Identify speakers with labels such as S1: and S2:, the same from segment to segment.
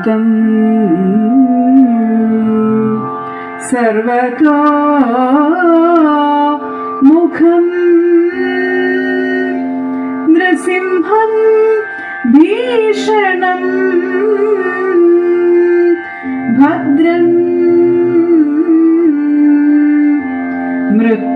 S1: अनन्तम् सर्वतो मुखम् नृसिंहं भीषणम् भद्रम् मृत्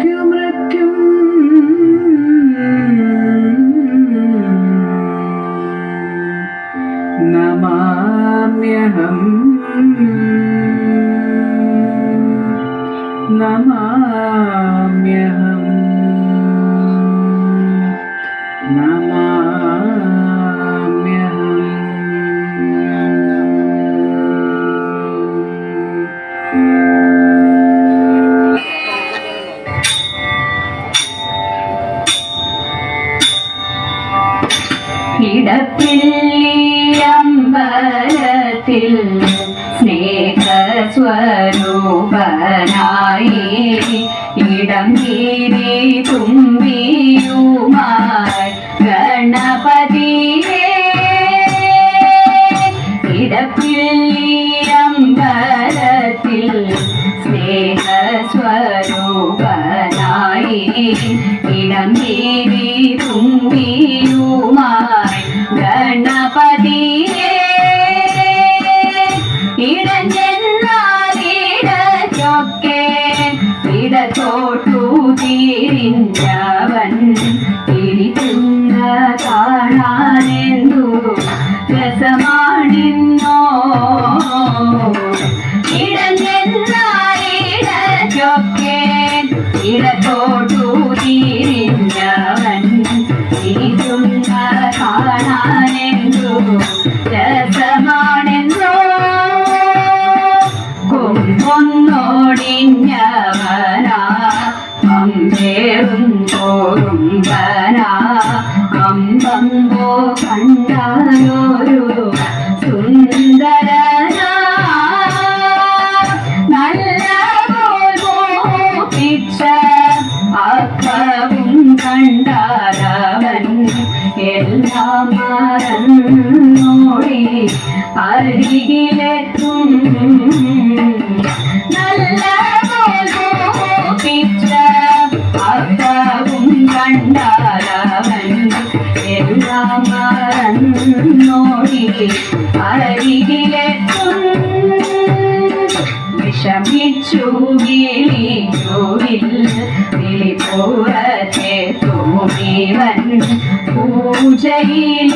S2: ഇടപ്പിള്ളിയമ്പലത്തിൽ സ്നേഹസ്വരൂപനായി ഇടം കീരി തുമ്പിയുമായി ഗണപ കോട്ടൂതീരിഞ്ചവൻ പൂജയിൽ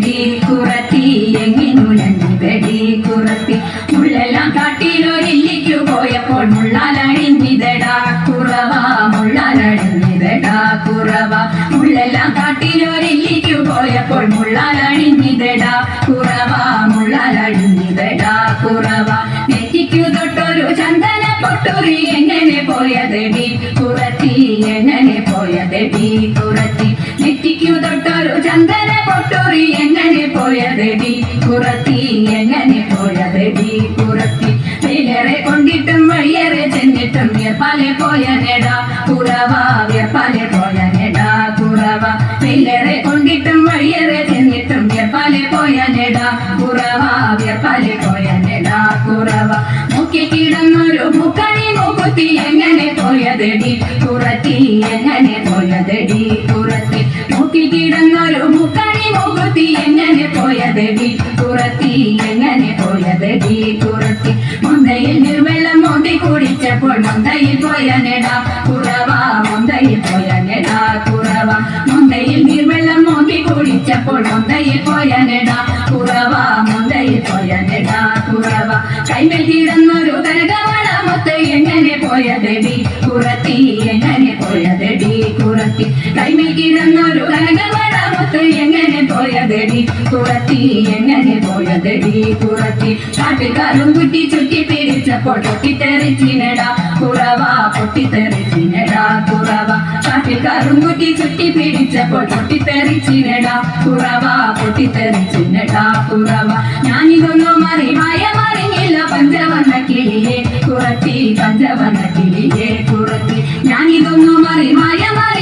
S2: baby. പൊട്ടുറി എങ്ങനെ പോയതെടി? കുറത്തി എങ്ങനെ പോയതെടി? കുറത്തി വിലറെ കൊണ്ടിട്ടും വഴിയേറെ ചെന്നിട്ടും വ്യപ്പാലെ പോയ നേടാ കുറവ പോയ നേടാ കുറവ വിലറെ കൊണ്ടിട്ടും വഴിയേറെ ചെന്നിട്ടും വ്യപ്പാലെ പോയ നേടാ കുറവ പോയ നേടാ കുറവ മുക്കി കിടന്നൊരു മുക്കണി മുക്കുത്തി എങ്ങനെ പോയതെടി? കുറത്തി എങ്ങനെ പോയതെടി? കുറത്തി മുക്കി കിടന്നൊരു മുക്കണി എങ്ങനെ പോയത് വീട്ടിൽ പുറത്തി എങ്ങനെ പോയത് വീ പുറത്തി. മുന്തയിൽ നിർവെള്ളം മോന്തി കുടിച്ചപ്പോൾ മുന്തയിൽ പോയ നെടാ. കുറവ മുന്തയിൽ പോയ നെടാ കുറവ. മുന്തയിൽ നിർവെള്ളം മോന്തി കുടിച്ചപ്പോൾ മുന്തയിൽ പോയ നെടാ. കുറവ മുന്തയിൽ പോയ നെടാ കുറവ. കൈമേൽ കിടന്നൊരു കനകവളമൊത്ത് എങ്ങനെ പോയത് വീ പുറത്തി എങ്ങനെ കുറത്തി കൈമേൽ കിടന്നൊരു കനകവളമൊത്ത് എങ്ങനെ പോയതെടി? കുറത്തി എങ്ങനെ പോയതടി? കുറത്തി കാട്ടുകാരും കുട്ടി ചുറ്റി പിരിച്ചപ്പോൾ പൊട്ടിത്തെറിച്ചിനടാ കുറവ പൊട്ടിത്തെറിച്ചിനടാ കുറവ കാട്ടുകാരും കുട്ടി ചുറ്റി പിരിച്ചപ്പോൾ പൊട്ടിത്തെറിച്ചിനടാ കുറവ പൊട്ടിത്തെറിച്ചിനടാ കുറവ ഞാനിതൊന്നും മറി മായ മറിഞ്ഞില്ല പഞ്ചവർണ കിളിയെ. കുറത്തി പഞ്ചവർണ കിളിയെ. കുറത്തി ഞാനിതൊന്നും മറി മായ മറിഞ്ഞില്ല പഞ്ചവർണ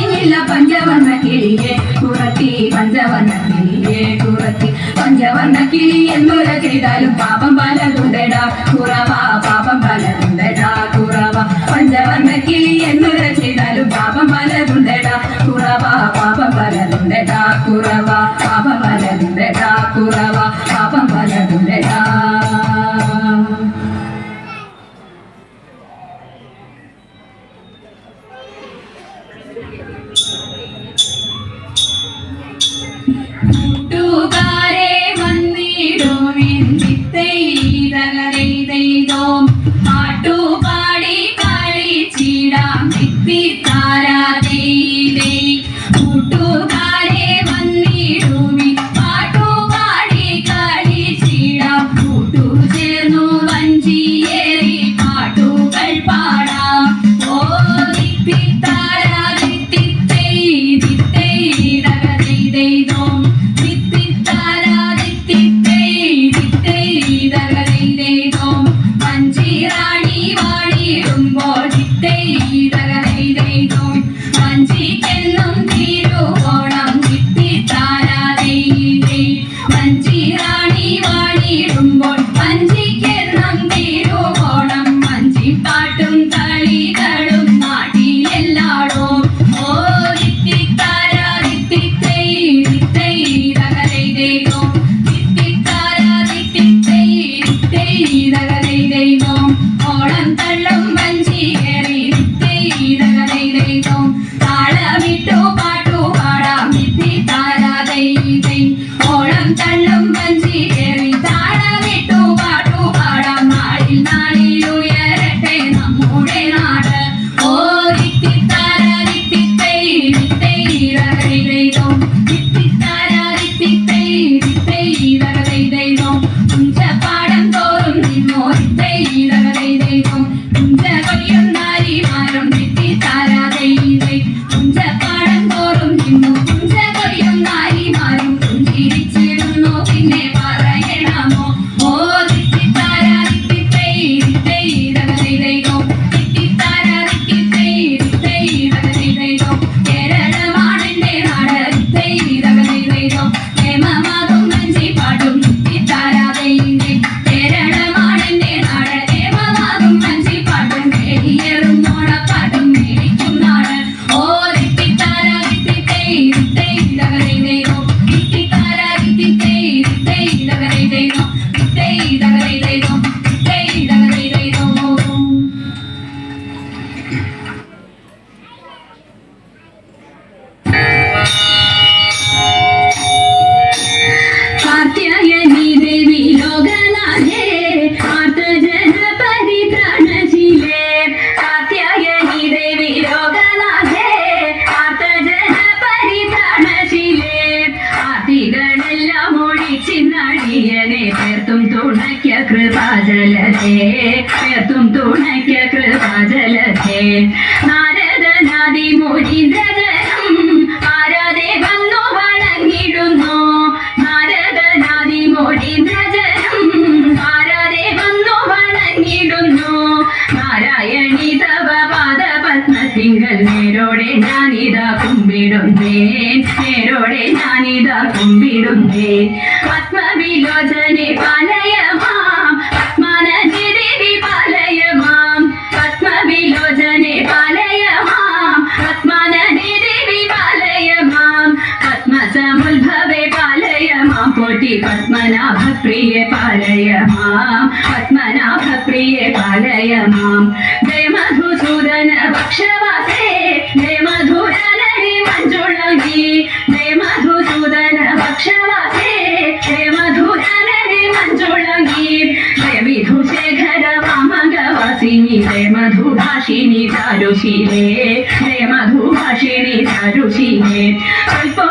S2: കിളിയെ കുറത്തി പഞ്ചവർണ കിളിയെ കുറത്തി പഞ്ചവർണ കിളി എന്തൊര ചെയ്താലും പാപം പലതുണ്ടടാ. കുറവ പാപം കൃപാജലത്തെ പേർത്തും തുണയ്ക്ക കൃപാജലത്തെ നാരദനാദി മുരീന്ദ്രജനം ആരാതെ വന്നു വണങ്ങിടുന്നു നാരദനാദി മുരീന്ദ്രജനം ആരാതെ വന്നു വണങ്ങിടുന്നു നാരായണി തവ പാദപത്മത്തിങ്കൽ നേരോടെ ഞാനിതാ കുമ്പിടുന്നേ നേരോടെ ഞാനിതാ കുമ്പിടുന്നേ പത്മനാഭ പ്രിയ പാലയമാം പത്മനാഭ പ്രിയ പാലയമാം ജയ മധുസൂദന ഭക്ഷവാസേ ജയ മധുരനടി മഞ്ജുളകി ജയ മധുസൂദന ഭക്ഷവാസേ ജയ മധുരനടി മഞ്ജുളകി ജയ വിധുശേഖര വാമംഗവാസിനി ജയ മധുഭാഷിണി ചാരുശീലേ ജയ മധുഭാഷിണി ചാരുശീലേ സ്വൽപ്പൊന്നും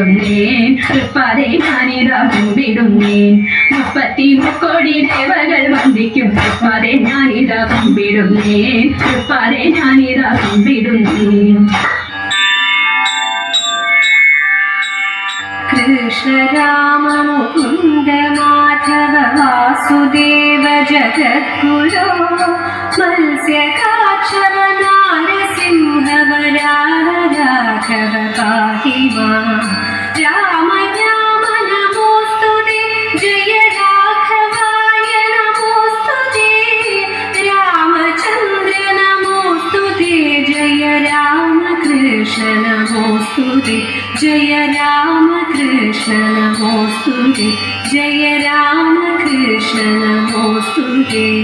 S2: കുമ്പിടുന്നേൻ തൃപ്പാതെ ഞാനിതാ കുമ്പിടുന്നേൻ മുപ്പത്തി മുക്കോടി ദേവകൾ വന്ദിക്കും തൃപ്പാതെ ഞാനിതാ കുമ്പിടുന്നേൻ തൃപ്പാതെ ഞാനിതാ
S3: കുമ്പിടുന്നേൻ കൃഷ്ണരാമ മുകുന്ദ മാധവ വാസുദേവ ജഗദ്ഗുരു മത്സ്യകാക്ഷരന 沾染魔法的